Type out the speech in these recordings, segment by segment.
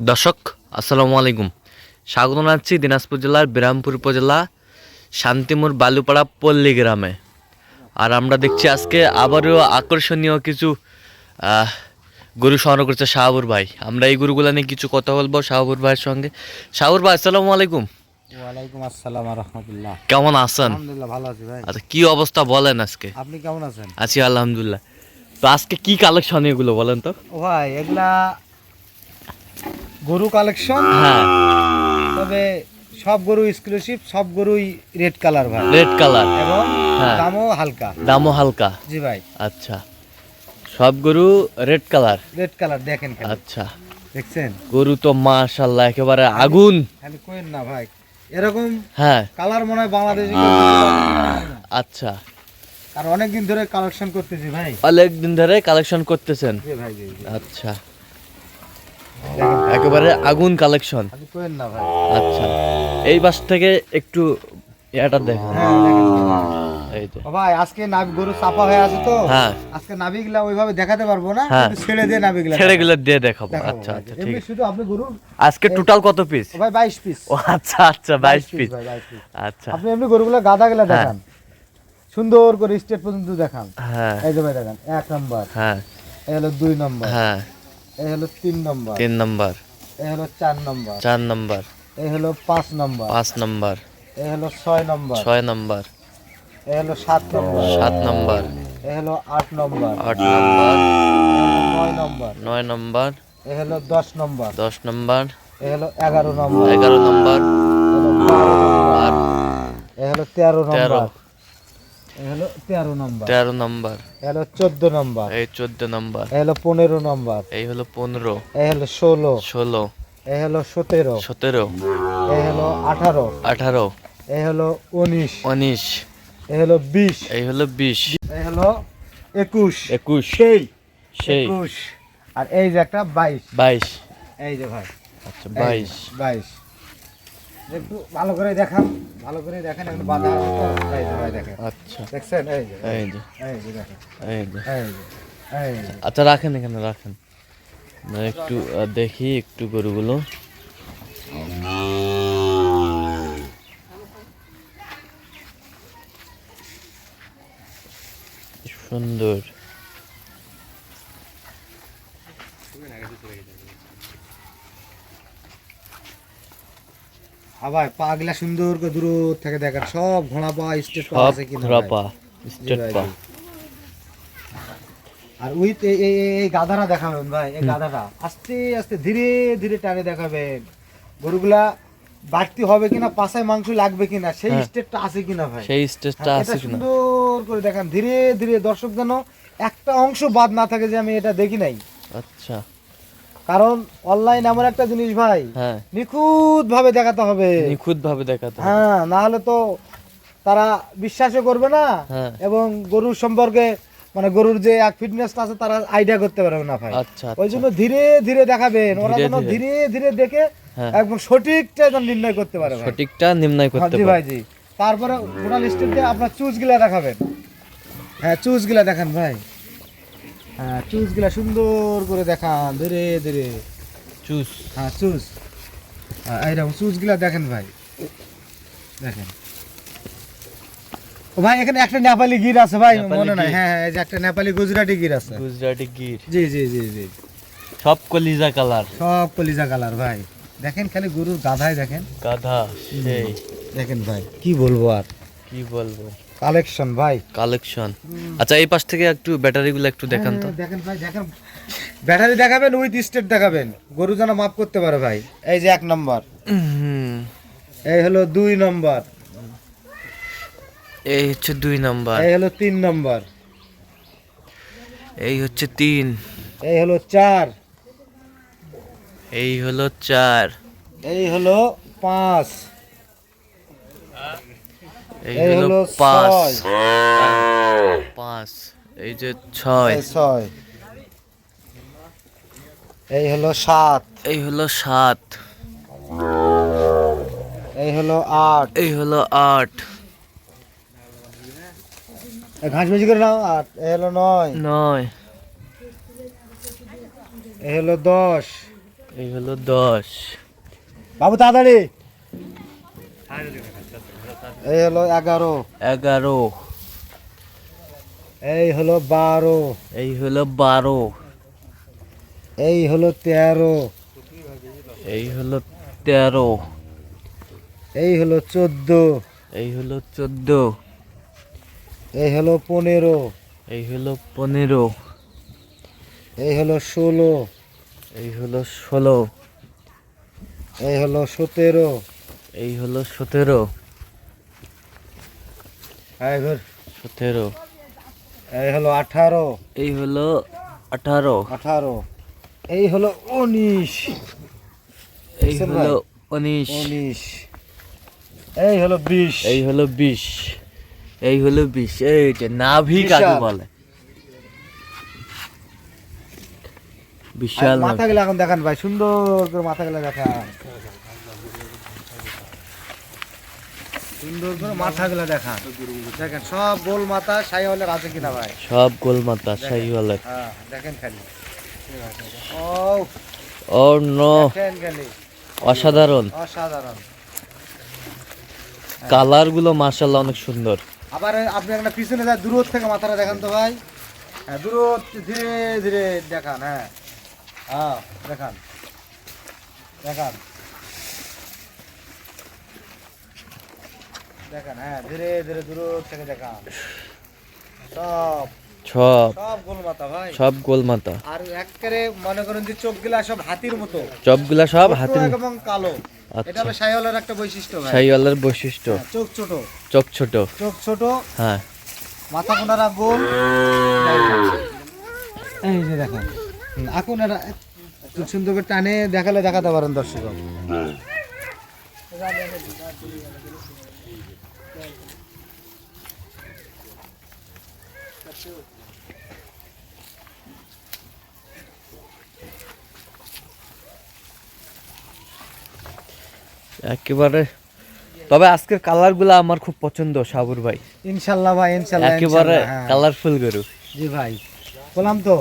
দর্শক আসসালামু আলাইকুম। স্বাগত জানাচ্ছি দিনাজপুর জেলার বিরামপুর উপজেলা শান্তিমুর বালুপাড়া পল্লী গ্রামে। আর আমরা দেখছি আজকে আবারও আকর্ষণীয় কিছু গরু সংগ্রহ করছে শাহাবুর ভাই। আমরা এই গরুগুলো নিয়ে কিছু কথা বলব শাহাবুর ভাইয়ের সঙ্গে। শাহাবুর ভাই আসসালামু আলাইকুম। ওয়ালাইকুম আসসালাম রহমতুল্লাহ। কেমন আছেন? আলহামদুলিল্লাহ ভালো আছি ভাই। আচ্ছা কি অবস্থা বলেন আজকে? আপনি কেমন আছেন? আছি আলহামদুলিল্লাহ। তো আজকে কি কালেকশন এগুলো বলেন তো? ভাই এগুলা গরু কালেকশন হ্যাঁ। তবে সব গরু এক্সক্লুসিভ সব গরুই রেড কালার ভাই। রেড কালার এবং হ্যাঁ। দামও হালকা। দামও হালকা। জি ভাই। আচ্ছা। সব গরু রেড কালার রেড কালার দেখেন আচ্ছা। দেখছেন? গরু তো মাশাল্লাহ একেবারে আগুন। খালি কোয়েন না ভাই। এরকম হ্যাঁ। কালার মনে হয় বাংলাদেশে। আচ্ছা। আর অনেক দিন ধরে কালেকশন করতেছি ভাই। অনেক দিন ধরে কালেকশন করতেছেন। জি ভাই। আচ্ছা। একেবারে আগুন কালেকশন আচ্ছা এই বাস থেকে একটু এটা দেখেন হ্যাঁ দেখেন। ভাই আজকে নাবি গরু চাপা হয়ে আছে তো। হ্যাঁ। আজকে নাবিগুলা ওইভাবে দেখাতে পারব না হ্যাঁ। ছেড়ে দিয়ে দিয়ে দেখাবো। আচ্ছা আচ্ছা ঠিক শুধু আপনি গরু আজকে টোটাল কত পিস ভাই বাইশ পিস ও আচ্ছা আচ্ছা বাইশ পিস ভাই আচ্ছা। আপনি এমনি গরুগুলো গাদা গেলা হ্যাঁ। দেখান। সুন্দর করে স্টেট পর্যন্ত দেখান। হ্যাঁ। এই যে ভাই দেখান। এক নম্বর। হ্যাঁ। এই হলো দুই নম্বর। হ্যাঁ। এই হলো তিন নম্বর তিন নম্বর এই হলো চার নম্বর চার নম্বর এই হলো পাঁচ নম্বর পাঁচ নম্বর এই হলো ছয় নম্বর ছয় নম্বর এই হলো সাত নম্বর সাত নম্বর এই হলো আট নম্বর আট নম্বর নয় নম্বর নয় নম্বর এই হলো দশ নম্বর দশ নম্বর এই হলো এগারো নম্বর এগারো নম্বর এই হলো তেরো। নম্বর হলো তেরো নম্বর। তেরো নম্বর। এই হলো চোদ্দ নম্বর। এই চোদ্দ নম্বর। এই হলো পনেরো নম্বর। এই হলো পনেরো। এই হলো ষোলো। ষোলো। এই হলো সতেরো। সতেরো। এই হলো আঠারো। আঠারো। এই হলো উনিশ। উনিশ। এই হলো বিশ। এই হলো বিশ। এই হলো একুশ। একুশ। সেই। সেই। একুশ। আর এই যে একটা বাইশ। বাইশ। এই যে ভাই। আচ্ছা বাইশ। বাইশ। একটু ভালো করে দেখান ভালো করে দেখেন একটু বাধা দেখেন। আচ্ছা। দেখছেন? এই যে এই যে। এই যে দেখেন। এই যে। এই যে এই যে। আচ্ছা রাখেন এখানে রাখেন। একটু দেখি একটু গরুগুলো। সুন্দর। পাগলা সুন্দর করে দূর থেকে দেখেন সব ঘোড়া পা স্টেট পা আছে কিনা ঘোড়া পা স্টেট পা। আর উইথ এই এই- এই দেখাবেন ভাই এই গাধাটা। আস্তে আস্তে ধীরে ধীরে টানে দেখাবেন। গরুগুলা বাড়তি হবে কিনা পাশায় মাংস লাগবে কিনা সেই হ্যাঁ। স্টেটটা আছে কিনা ভাই? সেই স্টেজটা হ্যাঁ, আছে কিনা। সুন্দর করে দেখান। ধীরে ধীরে দর্শক যেন একটা অংশ বাদ না থাকে যে আমি এটা দেখি নাই। আচ্ছা। কারণ অনলাইন এমন একটা জিনিস ভাই হ্যাঁ। নিখুঁত ভাবে দেখাতে হবে। নিখুঁত ভাবে দেখাতে হ্যাঁ না হলে তো তারা বিশ্বাসও করবে না হ্যাঁ। এবং গরুর সম্পর্কে মানে গরুর যে এক ফিটনেসটা আছে তারা আইডিয়া করতে পারবে না ভাই। আচ্ছা ওই আচ্ছা। জন্য ধীরে ধীরে দেখাবেন। ওরা যেন ধীরে। ধীরে দেখে হ্যাঁ। একদম সঠিকটা যেন নির্ণয় করতে পারে সঠিকটা নির্ণয় করতে পারে। ভাই জি। তারপরে টোটাল স্টেপে আপনার চুজ গিলা দেখাবেন। হ্যাঁ চুজ গিলা দেখান ভাই। হ্যাঁ চুজ গিলা সুন্দর করে দেখান ধীরে ধীরে। চুস। হ্যাঁ চুজ হ্যাঁ এইরকম চুজ গিলা দেখেন ভাই। দেখেন। ও ভাই এখানে একটা নেপালি গির আছে ভাই মনে নাই। হ্যাঁ হ্যাঁ এই যে একটা নেপালি গুজরাটি গির আছে। গুজরাটি গির। জি জি জি জি। সব কলিজা কালার। সব কলিজা কালার ভাই। দেখেন খালি গরুর গাধায় দেখেন। গাধা সেই। দেখেন ভাই কি বলব আর? কি বলব? কালেকশন ভাই। কালেকশন। আচ্ছা এই পাশ থেকে একটু ব্যাটারিগুলো একটু দেখান তো। হ্যাঁ, দেখেন ভাই দেখেন। ব্যাটারি দেখাবেন উইথ স্টেট দেখাবেন। গরু যেন মাপ করতে পারে ভাই। এই যে এক নম্বর। এই হলো দুই নম্বর। এই হচ্ছে দুই নাম্বার। এই হলো তিন নম্বর। এই হচ্ছে তিন। এই হলো চার। এই হলো চার। এই হলো পাঁচ। এই এই হলো পাঁচ। পাঁচ। এই যে ছয়। ছয়। এই হলো সাত। এই হলো সাত। এই হলো আট। এই হলো আট। ঘাস বেশি করে নাও আট। এই হলো নয়। নয়। এই হলো দশ। এই হলো দশ। বাবু তাড়াতাড়ি। এই হলো এগারো এগারো এই হলো বারো এই হলো বারো এই হলো তেরো এই হলো তেরো এই হলো চোদ্দ এই হলো চোদ্দ এই হলো পনেরো এই হলো পনেরো এই হলো ষোলো এই হলো ষোলো এই হলো সতেরো এই হলো সতেরো। সতেরো। এই হলো আঠারো। এই হলো আঠারো। আঠারো। এই হলো উনিশ। এই হলো উনিশ। উনিশ। এই হলো বিশ। এই হলো বিশ। এই হলো বিশ। এই যে নাভি কাকে। বলে। বিশাল নাভি। মাথাগুলো এখন দেখান ভাই সুন্দর করে মাথাগুলো দেখান। সুন্দর করে মাথাগুলো দেখান। দেখেন সব গোল মাথা আছে কিনা ভাই? সব শাহিওয়ালের। হ্যাঁ দেখেন খালি। Oh oh no. দেখেন খালি। অসাধারণ। অসাধারণ। কালারগুলো মার্শাল্লাহ অনেক সুন্দর। আবার আপনি একটা পিছনে যায় দূর থেকে মাথাটা দেখান তো ভাই। হ্যাঁ দূর ধীরে ধীরে দেখান হ্যাঁ। হ্যাঁ দেখান। দেখান। দেখান হ্যাঁ ধীরে ধীরে দূর থেকে দেখান। সব সব। সব গোল মাথা ভাই। সব গোলমাতা। আর একেবারে মনে করেন যে চোখগুলা সব হাতির মতো। সবগুলা সব হাতের এবং কালো। এটা আচ্ছা। হলো সাইওয়ালের একটা বৈশিষ্ট্য ভাই। শাহিওয়ালের বৈশিষ্ট্য। হ্যাঁ, চোখ ছোট। চোখ ছোট। চোখ ছোট। হ্যাঁ। মাথা কোনারা গোল। এই যে দেখেন। এখন এরা একটু সুন্দর করে টানে দেখালে দেখাতে পারেন দর্শক। একেবারে। তবে আজকের কালারগুলা আমার খুব পছন্দ সাবুর ভাই। ইনশাল্লাহ ভাই ইনশাল্লাহ একেবারে হ্যাঁ। কালারফুল গরু। জি ভাই। বললাম তো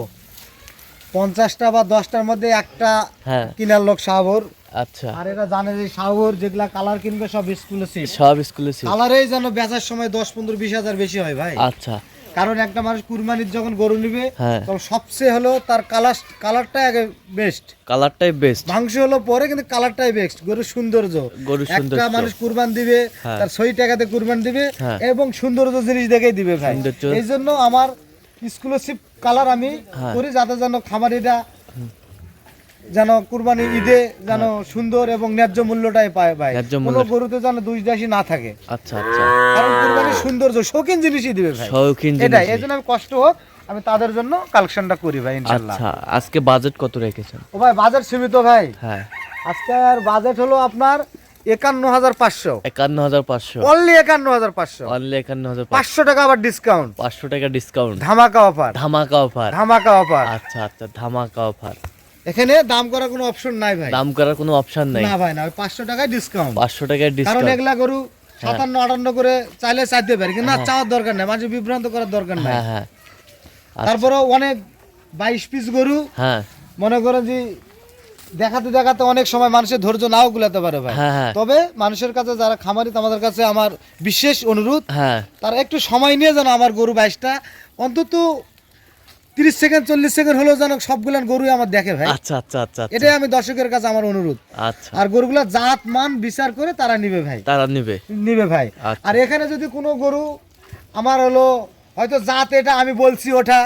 পঞ্চাশটা বা দশটার মধ্যে একটা হ্যাঁ। কিনার লোক শাহবর আচ্ছা। আর এটা জানে যে শাহবর যেগুলা কালার কিনবে সব এক্সক্লুসিভ সব স্কুলে কালারেই যেন বেচার সময় দশ পনেরো বিশ হাজার বেশি হয় ভাই। আচ্ছা। কারণ একটা মানুষ কুরবানির যখন গরু নিবে হ্যাঁ তখন সবচেয়ে হলো তার কালার কালারটা আগে বেস্ট কালারটাই বেস্ট মাংস হলো পরে কিন্তু কালারটাই বেস্ট গরুর সৌন্দর্য গরুর একটা মানুষ কুরবান দিবে হ্যাঁ। তার ছয় টাকাতে কুরবান দিবে হ্যাঁ। এবং সৌন্দর্য জিনিস দেখেই দিবে ভাই। এই জন্য আমার স্কুলশিপ কালার আমি। করি যাতে যেন খামারিরা যেন কুরবানি ঈদে যেন সুন্দর এবং ন্যায্য মূল্যটাই পায় ভাই। কোনো গরুতে যেন দুই দাসী না থাকে। আচ্ছা আচ্ছা। কারণ কুরবানির সৌন্দর্য শৌখিন জিনিসই দিবে ভাই। শৌখিন জিনিস এই জন্য আমি কষ্ট হোক আমি তাদের জন্য কালেকশনটা করি ভাই ইনশাল্লাহ। আচ্ছা আজকে বাজেট কত রেখেছেন? ও ভাই বাজেট সীমিত ভাই। হ্যাঁ। আজকের বাজেট হলো আপনার একান্ন হাজার পাঁচশো। একান্ন হাজার পাঁচশো। অনলি একান্ন হাজার পাঁচশো। অনলি একান্ন হাজার পাঁচশো টাকা আবার ডিসকাউন্ট পাঁচশো টাকা ডিসকাউন্ট ধামাকা অফার ধামাকা অফার ধামাকা অফার আচ্ছা আচ্ছা ধামাকা অফার এখানে দাম করার কোনো অপশন নাই ভাই। দাম করার কোনো অপশন নাই। না ভাই না ওই পাঁচশো টাকায় ডিসকাউন্ট পাঁচশো টাকার কারণ ডিসকাউন্ট এগুলা গরু সাতান্ন আটান্ন করে চাইলে চাইতে পারে কিন্তু না চাওয়ার দরকার নাই মাঝে বিভ্রান্ত করার দরকার নাই। হ্যাঁ হ্যাঁ। আচ্ছা, তারপরেও অনেক বাইশ পিস গরু হ্যাঁ। মনে করেন যে দেখাতে দেখাতে অনেক সময় মানুষের ধৈর্য নাও গুলাতে পারে ভাই। হ্যাঁ হ্যাঁ। তবে মানুষের কাছে যারা খামারি আমাদের কাছে আমার বিশেষ অনুরোধ হ্যাঁ। তারা একটু সময় নিয়ে যেন আমার গরু বাইশটা অন্তত তিরিশ সেকেন্ড চল্লিশ সেকেন্ড হলেও যেন সবগুলান গরুই আমার দেখে ভাই। আচ্ছা আচ্ছা আচ্ছা আচ্ছা, এটাই আমি দর্শকের কাছে আমার অনুরোধ। আচ্ছা। আর গরুগুলা জাত মান বিচার করে তারা নিবে ভাই। তারা নিবে। নিবে ভাই। আচ্ছা। আর এখানে যদি কোনো গরু আমার হলো হয়তো জাত এটা আমি বলছি ওটা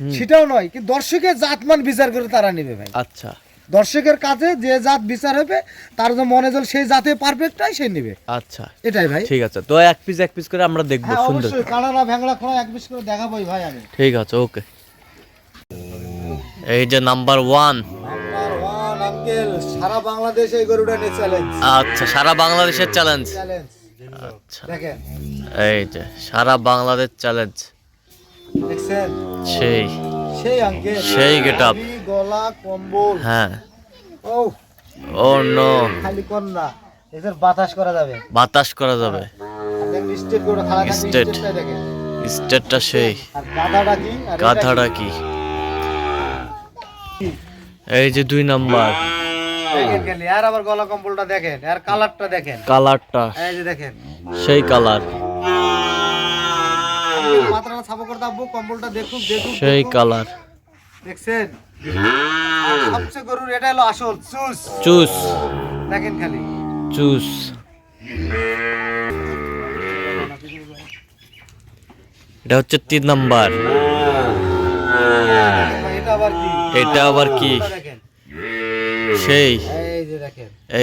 সেটাও নয় কিন্তু দর্শকের জাত মান বিচার করে তারা নিবে ভাই। আচ্ছা। দর্শকের কাছে যে জাত বিচার হবে তার যে মনে জল সেই জাতে পারফেক্টটাই সে নিবে। আচ্ছা। এটাই ভাই। ঠিক আছে তো এক পিস এক পিস করে আমরা দেখব হ্যাঁ সুন্দর। অবশ্যই কানাডা ভ্যাংলা খোলা এক পিস করে দেখাবোই ভাই আমি। ঠিক আছে ওকে এই যে নাম্বার ওয়ান সারা বাংলাদেশ এই গরুটা নিয়ে চ্যালেঞ্জ আচ্ছা সারা বাংলাদেশের চ্যালেঞ্জ আচ্ছা। দেখেন। এই যে সারা বাংলাদেশ চ্যালেঞ্জ দেখছেন? সেই। সেই আঙ্কেল সেই। গলা কম্বল। হ্যাঁ। ও ও নো খালি এদের বাতাস করা যাবে। বাতাস করা যাবে। স্টেট স্টেটটা সেই। গাধাটা কি? গাধাটা কি? এই যে দুই নাম্বার। আর আবার গলা কম্বলটা দেখেন আর কালারটা দেখেন। কালারটা। এই যে দেখেন। সেই কালার। মাত্রাটা ছাপো করে দাবো কম্বলটা দেখুক দেখুক সেই কালার। দেখছেন? সবচেয়ে গরুর এটা হলো আসল চুস। চুস। দেখেন খালি। চুস। এটা হচ্ছে তিন নাম্বার। এটা আবার কি? সেই।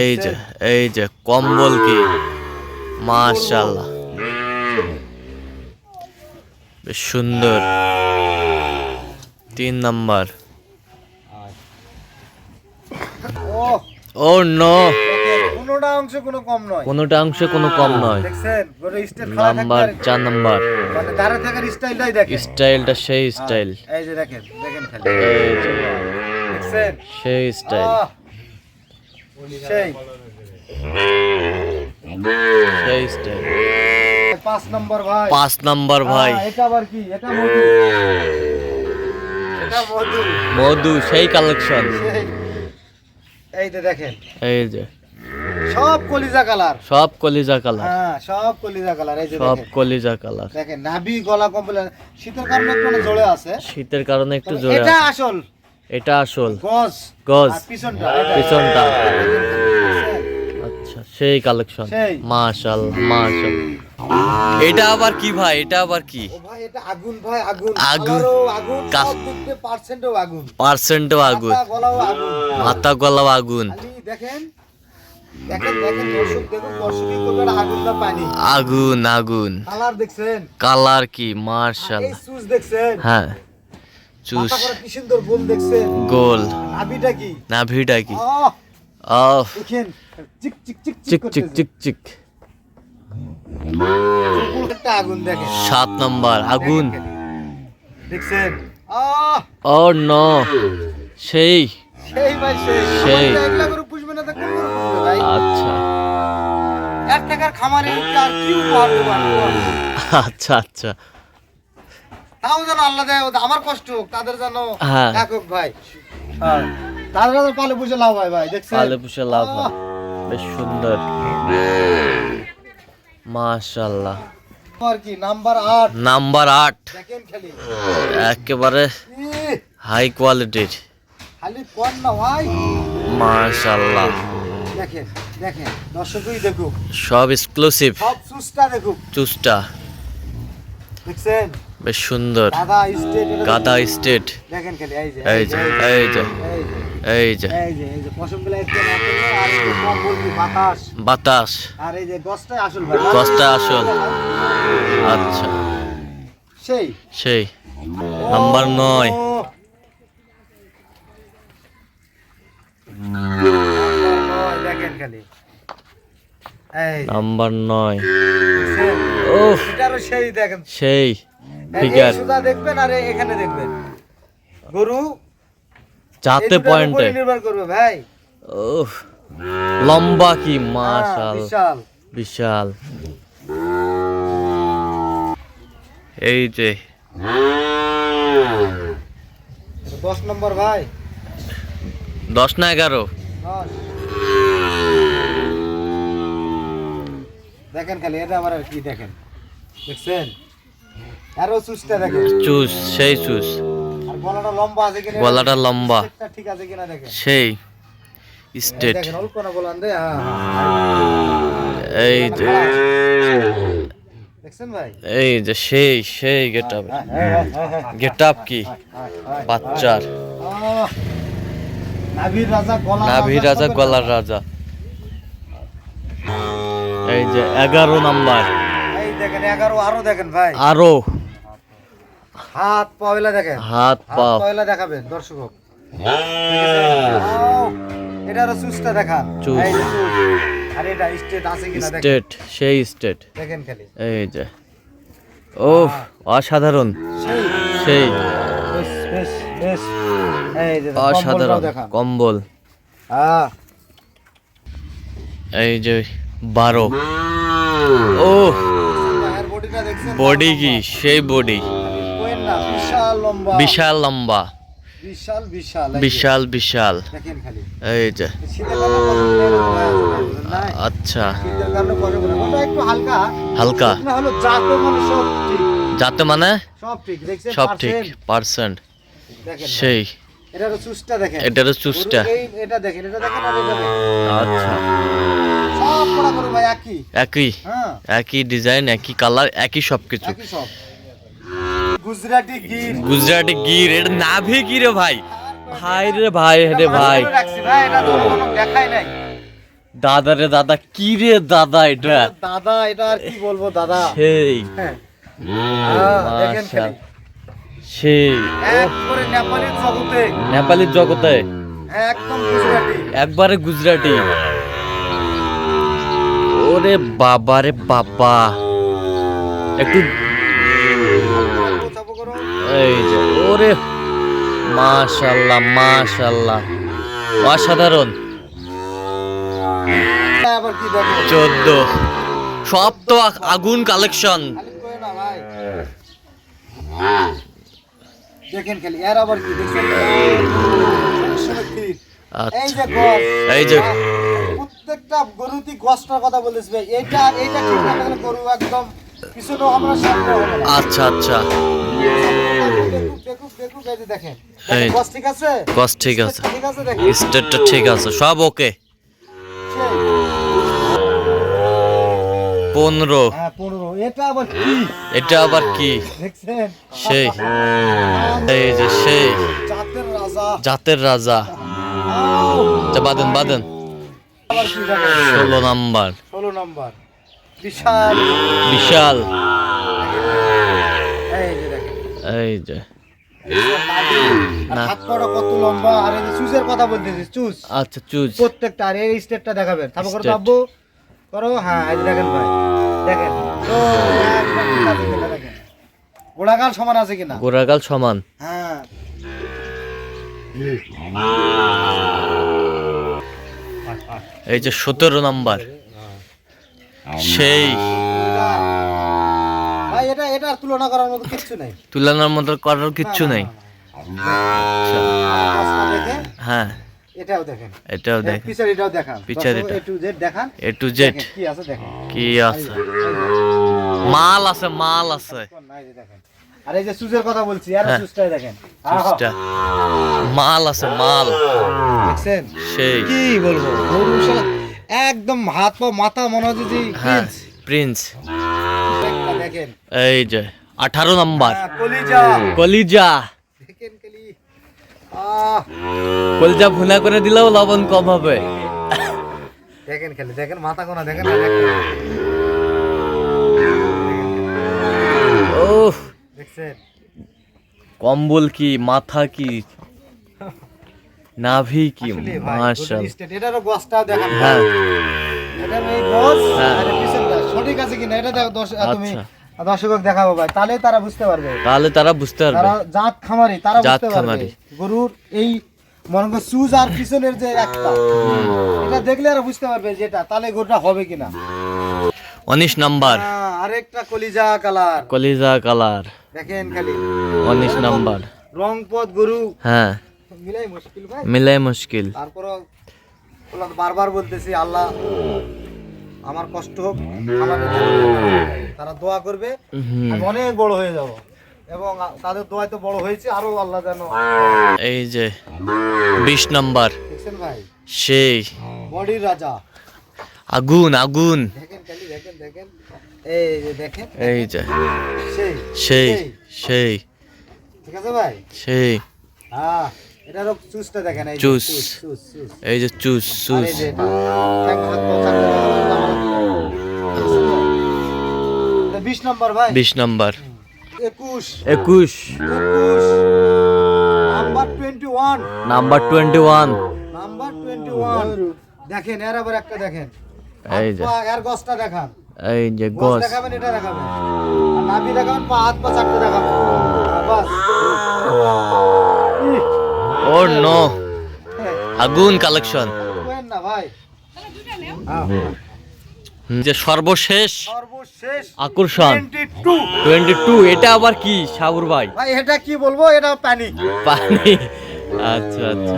এই যে এই যে কম্বল কি? মাশাল্লাহ বেশ সুন্দর। তিন নাম্বার। ও ও নো। কোনোটা অংশ কোনো কম নয়। কোনোটা অংশে কোনো কম নয়। দেখছেন? গরুর স্টাইল খাড়া নাম্বার থাকবে চার নাম্বার। মানে দাঁড়ে থাকার স্টাইলটাই দেখেন। স্টাইলটা সেই স্টাইল। এই যে দেখেন দেখেন খালি। এই যে দেখছেন? সেই স্টাইল। সেই। সেই স্টাইল। পাঁচ নম্বর ভাই। পাঁচ নাম্বার ভাই। এটা আবার কি? এটা মধু। এটা মধু। মধু সেই কালেকশন এই যে দেখেন। এই যে। সব কলিজা কালার। সব কলিজা কালার। হ্যাঁ সব কলিজা কালার এই যে সব কলিজা কালার। দেখেন নাভি গলা কম্বল শীতের কারণে একটু মানে জোরে আছে। শীতের কারণে একটু জোরে এটা আসল। এটা আসল। গজ। গজ। পিছনটা পিছনটা। আচ্ছা। সেই কালেকশন। মাশাল মাশাল। এটা আবার কি ভাই? এটা আবার কি? ও ভাই এটা আগুন ভাই আগুন। আগুন। আগুন পার্সেন্টও আগুন। পার্সেন্টও আগুন। মাথা গলাও আগুন। দেখেন আগুন আগুন। কালার দেখছেন? কালার কি মার্শাল। দেখছেন? হ্যাঁ চুস কি সুন্দর গোল দেখছেন? গোল। নাভিটা কি? নাভিটা কি? আহ, আহ! দেখেন চিক চিক চিক চিক চিক চিক চিক আগুন দেখেন। সাত নাম্বার আগুন। দেখছেন? ও নো সেই। সেই ভাই সেই। সেই। ভাই। আচ্ছা। এক টাকার খামারে আর কি উপহার দেবো আচ্ছা আচ্ছা। তাও যেন আল্লাহ দেয় আমার কষ্ট তাদের যেন হ্যাঁ। থাকুক ভাই। তাদের যেন পালে পুষে লাভ হয় ভাই দেখছেন? পালে পুষে লাভ হয়। বেশ সুন্দর। আর কি নাম্বার আট? নাম্বার আট। দেখেন খালি। একেবারে হাই কোয়ালিটির। খালি কোন না ভাই। দেখেন দেখেন দর্শকই দেখুক। সব এক্সক্লুসিভ সব সুসটা দেখুক। চুসটা দেখছেন? বেশ সুন্দর। গাদা স্টেট দেখেন। খালি এই যে এই যে এই যে এই যে। এই যে এই যে পশমগুলো একটু আর একটু কম বলবি বাতাস। বাতাস। আর এই যে গছটাই আসল ভাই। গছটা আসল। আচ্ছা। সেই। সেই। নাম্বার নয়। খালি এই। নাম্বার নয়? এটারও সেই দেখেন। সেই ফিগার। দেখবেন আর এখানে দেখবেন। গরু পয়েন্টে। নির্ভর করবে ভাই। লম্বা কি হ্যাঁ, মাশাল বিশাল। বিশাল। এই যে। দশ নম্বর ভাই। দশ না এগারো? দেখেন খালি এটা আবার আর কি দেখেন? দেখছেন? আরও সুসটা দেখেন। চুস সেই চুস আর গলাটা লম্বা আছে কিনা গলাটা লম্বা। ঠিক আছে কিনা দেখেন? সেই এই স্টেট। দেখেন অল্প না বলান রে হ্যাঁ এই যে। দেখছেন ভাই? এই যে সেই সেই গেট আপ হ্যাঁ, হ্যাঁ, হ্যাঁ, হ্যাঁ, গেট আপ কি? হ্যাঁ, হ্যাঁ। বাচ্চার। নাভির রাজা গলা নাভি রাজা গলার রাজা। এই যে এগারো নাম্বার। এই দেখেন এগারো আরও দেখেন ভাই। আরও। হাত পয়লা দেখেন। হাত পা। পয়লা দেখাবেন দর্শক। এটা আরও সুসটা দেখান। আর এটা স্টেট আছে কিনা দেখেন। স্টেট সেই স্টেট। দেখেন খালি। এই যে। ও অসাধারণ। সেই। অসাধারণ কম্বল। এই যে বারো। ও। বডি কি? সেই বডি। বিশাল লম্বা। বিশাল বিশাল বিশাল এই যে? আচ্ছা। হালকা। হালকা। না হলো জাতো মানে সব ঠিক। যাতে মানে? সব ঠিক। দেখছেন? সব ঠিক। percent? পার্সেন্ট। সেই। এটারও চুষটা দেখেন। এটারও চুষটা। এটা দেখেন এটা দেখেন। আচ্ছা। ভাই একই। একই। হ্যাঁ। একই ডিজাইন একই কালার একই সবকিছু। একই সব। গুজরাটি গির। গুজরাটি গির এটা নাভি কি রে ভাই? ভাই রে ভাই রে ভাই। দেখাই নাই। দাদা রে দাদা কি রে দাদা এটা? দাদা এটা আর কি বলব দাদা? সেই। হ্যাঁ। সেই। নেপালি জগতে। নেপালি জগতে? একদম গুজরাটি। একবারে গুজরাটি। ওরে বাবা রে বাবা। একটু এই যে, ওরে মাশাল্লাহ মাশাল্লাহ। অসাধারণ। চোদ্দ। সব তো আগুন কালেকশন। দেখেন খালি এর আবার কি দেখছেন এই যে- প্রত্যেকটা গরুতি গসটার কথা বলেছি ভাই। এইটা এইটা ঠিক না থাকলে গরু একদম পিছনে আমরা সামনে আচ্ছা আচ্ছা। দেখেন। ঠিক আছে? গস ঠিক আছে। ঠিক আছে দেখেন? স্টেটটা ঠিক আছে সব ওকে। পনেরো। হ্যাঁ এটা আবার কি? এটা সেই। এই যে সেই। জাতের রাজা। বাদেন বাদেন। ষোলো নাম্বার। ষোলো নম্বর। বিশাল। বিশাল। এই যে কত লম্বা আর এই চুজের কথা বলতেছি চুজ আচ্ছা চুজ প্রত্যেকটা আর এই স্টেপটা দেখাবেন। তারপর করো হ্যাঁ এই দেখেন ভাই। দেখেন। তো গোড়াকাল সমান আছে কিনা? গোড়াগাল সমান। হ্যাঁ। এই যে সতেরো নাম্বার। সেই। তুলনার মতো করার কিচ্ছু নেই। আচ্ছা। হ্যাঁ। এটাও দেখেন। এটাও দেখ পিছার এটাও দেখান। পিছার দর্শক, এটা। A to Z দেখান। A to Z. কি আছে দেখেন। কি আছে? মাল আছে মাল আছে। নাই দেখেন। আর এই যে সুজের কথা বলছি আর হ্যাঁ। সুজটাই দেখেন। চুজটা মাল আছে মাল। দেখছেন? সেই। কি বলব? গরু একদম হাত পা মাথা মনে হচ্ছে যে হ্যাঁ প্রিন্স। দেখেন এই যে আঠারো নাম্বার। হ্যাঁ, কলিজা। কলিজা। দেখেন আহ। কলিজা ভুনা করে দিলেও লবণ কম হবে। দেখেন খালি। দেখেন মাথা কোনা। দেখেন। কম্বল কি মাথা কি নাভি কি মাশাল এটারও দেখান। হ্যাঁ। এই হ্যাঁ। আর পিছনটা সঠিক আছে কিনা এটা দেখো দর্শক আর তুমি আচ্ছা। দেখাবো ভাই। তাহলে তারা বুঝতে পারবে। তাহলে তারা বুঝতে পারবে। তারা জাত খামারি তারা বুঝতে পারবে। গরুর এই মনে করো সুজ আর পিছনের যে একটা এটা দেখলে আর বুঝতে পারবে যেটা তাহলে গরুটা হবে কিনা। উনিশ নাম্বার। আরেকটা কলিজা কালার। কলিজা কালার। দেখেন খালি। উনিশ নাম্বার। রং পথ গরু। হ্যাঁ। মিলাই মুশকিল ভাই। মিলাই মুশকিল। তারপরও ওরা তো বারবার বলতেছি আল্লাহ আমার কষ্ট হোক তারা দোয়া করবে। আমি অনেক বড় হয়ে যাব। এবং তাদের দোয়ায় তো বড় হয়েছে আরও আল্লাহ যেন এই যে বিশ নাম্বার। ভাই? সেই। বডির রাজা। আগুন আগুন। দেখেন দেখেন। দেখেন এই যে দেখেন। এই যে। সেই সেই সেই। ঠিক আছে ভাই? সেই। হ্যাঁ এটারও চুজটা দেখেন এই যে, এই দেখাবো, এটা। বিশ নম্বর ভাই। বিশ নাম্বার। একুশ। একুশ। Number twenty one number twenty one number twenty one দেখেন এর আবার একটা দেখেন। এই যে। এর গছটা দেখান। এই যে গছ গস দেখাবেন এটা দেখাবেন। আর নাভি দেখাবেন পা হাত পা চারটে দেখাবেন। বাস। Oh no. আগুন কালেকশন। না ভাই। যে সর্বশেষ সর্বশেষ আকর্ষণ। 22 টোয়েন্টি টু এটা আবার কি? সাবুর ভাই। ভাই এটা কি বলব? এটা প্যানিক পানি আচ্ছা আচ্ছা।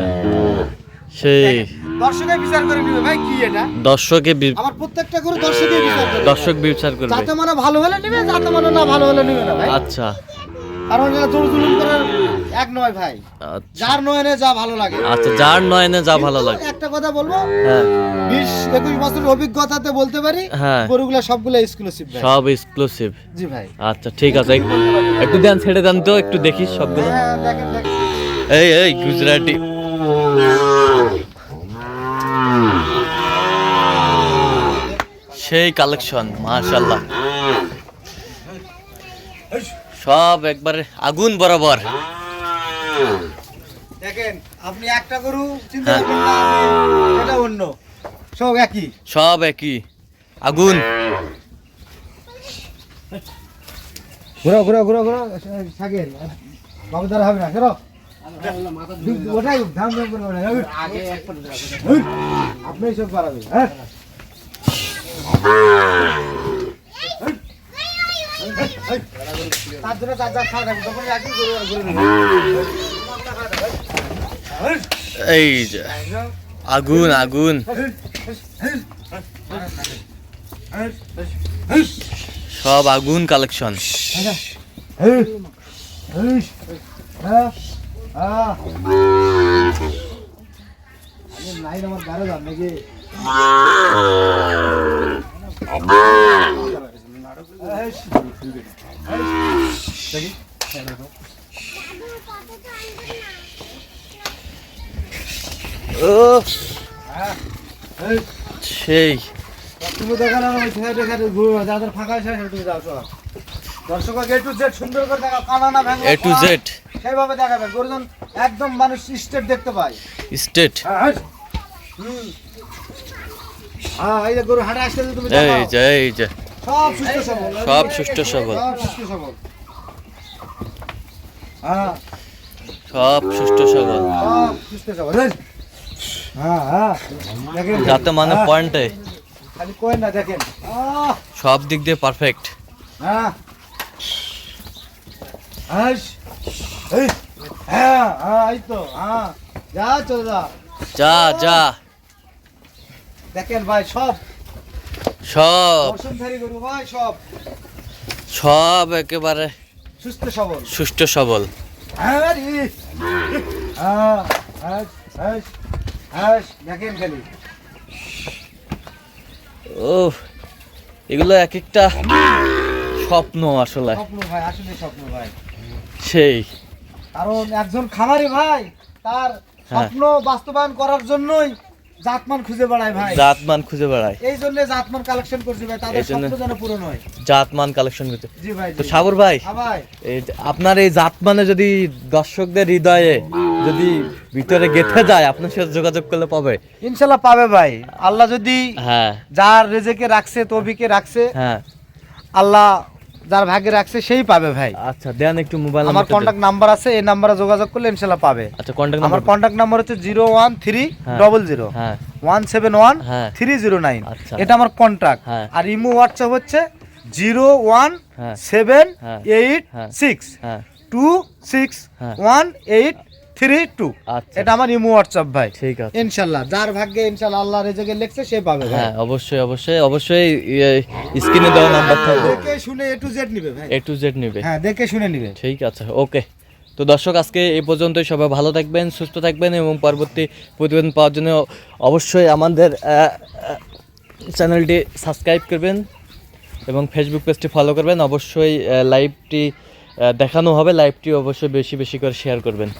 সেই দর্শকে বিচার করে নিবে। ভাই কি এটা? দর্শকে আমার প্রত্যেকটা গরু দর্শকে বিচার করে দর্শক বিচার করবে। যাতে মানে ভালো হলে নিবে যাতে মানে না ভালো হলে নিবে না ভাই। আচ্ছা। কারণ এটা জোর জুলুম করার এক নয় ভাই। আচ্ছা। যার নয়নে যা ভালো লাগে। আচ্ছা যার নয়নে যা ভালো লাগে। একটা কথা বলব হ্যাঁ। বিশ একুশ বছরের অভিজ্ঞতাতে বলতে পারি হ্যাঁ। গরুগুলো সবগুলো এক্সক্লুসিভ ভাই। সব এক্সক্লুসিভ জি ভাই। আচ্ছা ঠিক আছে। এক- একটু দেন ছেড়ে দেন তো একটু দেখি সবগুলো। হ্যাঁ এই এই গুজরাটি। সেই কালেকশন মাশাল্লাহ সব একবারে আগুন বরাবর। দেখেন আপনি একটা গরু চিন্তা হ্যাঁ। করবেন না এটা অন্য। সব একই। সব একই। আগুন। ঘুরো ঘুরো ঘুরো ঘুরো থাকেন বাবু দ্বারা হবে না কেন ওটাই ধাম ধাম। আপনি সব পারাবেন হ্যাঁ? এই যে আগুন আগুন সব আগুন কালেকশন হ্যাঁ, হ্যাঁ। লাইন আমার গাড়ো যান নাকি সেই তুমি ছেলে দেখাতে ঘুরো যাদের ফাঁকা আছে তুমি যাও সব এ টু জেড সুন্দর করে দেখা কানা না এ টু জেড সেইভাবে দেখাবে গরুজন একদম মানুষ স্টেট দেখতে পায় স্টেট হুম। হ্যাঁ এই যে এই যে সব সুস্থ সবল। সব সুস্থ সবল। হ্যাঁ। হ্যাঁ হ্যাঁ। যাতে মানে হ্যাঁ, পয়েন্টে আহ। সব দিক দিয়ে পারফেক্ট হ্যাঁ। হ্যাঁ হ্যাঁ হ্যাঁ। যা যা। দেখেন ভাই সব। সব। গরু ভাই সব। সব একেবারে সুস্থ সবল। সুস্থ সবল। হ্যাঁ হ্যাঁ হাস দেখেন খালি। ও এগুলো এক একটা স্বপ্ন আসলে। স্বপ্ন ভাই আসলে স্বপ্ন ভাই। সেই। কারণ একজন খামারি ভাই তার হ্যাঁ। স্বপ্ন বাস্তবায়ন করার জন্যই জাতমান খুঁজে বেড়ায় ভাই। জাতমান খুঁজে বেড়ায়। এই জন্য জাতমান কালেকশন করছি ভাই তাদের স্বপ্ন যেন পূরণ হয়। জাতমান কালেকশন করতে জি ভাই তো ভাই হ্যাঁ এই আপনার এই জাতমানে যদি দর্শকদের হৃদয়ে যদি ভিতরে গেঁথে যায় আপনার সাথে যোগাযোগ করলে পাবে। ইনশাল্লাহ পাবে ভাই। আল্লাহ যদি হ্যাঁ। যার রেজেকে রাখছে তবিকে রাখছে হ্যাঁ। আল্লাহ যার ভাগ্যে রাখছে সেই পাবে ভাই আচ্ছা দেন একটু মোবাইল আমার কন্টাক্ট কন্ট্যাক্ট নাম্বার আছে এই নাম্বারে যোগাযোগ করলে ইনশাল্লাহ পাবে আচ্ছা কন্ট্যাক্ট আমার কন্টাক্ট কন্ট্যাক্ট নাম্বার হচ্ছে জিরো ওয়ান থ্রি হ্যাঁ। ডবল জিরো হ্যাঁ ওয়ান সেভেন ওয়ান হ্যাঁ। থ্রি জিরো নাইন আচ্ছা। এটা আমার কন্ট্যাক্ট। আর ইমো হোয়াটসঅ্যাপ হচ্ছে zero one. Seven. Eight. Six two six. One eight three two আচ্ছা। এটা আমার ইমো হোয়াটসঅ্যাপ ভাই। ঠিক আছে। ইনশাল্লাহ যার ভাগ্যে ইনশাল্লাহ আল্লাহ রেজেকে লিখছে সে পাবে হ্যাঁ অবশ্যই অবশ্যই অবশ্যই স্ক্রিনে দেওয়া নাম্বার থাকবে। দেখে শুনে এ টু জেড নিবে ভাই। এ টু জেড নেবে। হ্যাঁ দেখে শুনে নিবে। ঠিক আছে ওকে তো দর্শক আজকে এই পর্যন্তই সবাই ভালো থাকবেন সুস্থ থাকবেন এবং পরবর্তী প্রতিবেদন পাওয়ার জন্য অবশ্যই আমাদের চ্যানেলটি সাবস্ক্রাইব করবেন এবং ফেসবুক পেজটি ফলো করবেন। অবশ্যই লাইভটি দেখানো হবে লাইভটি অবশ্যই বেশি বেশি করে শেয়ার করবেন।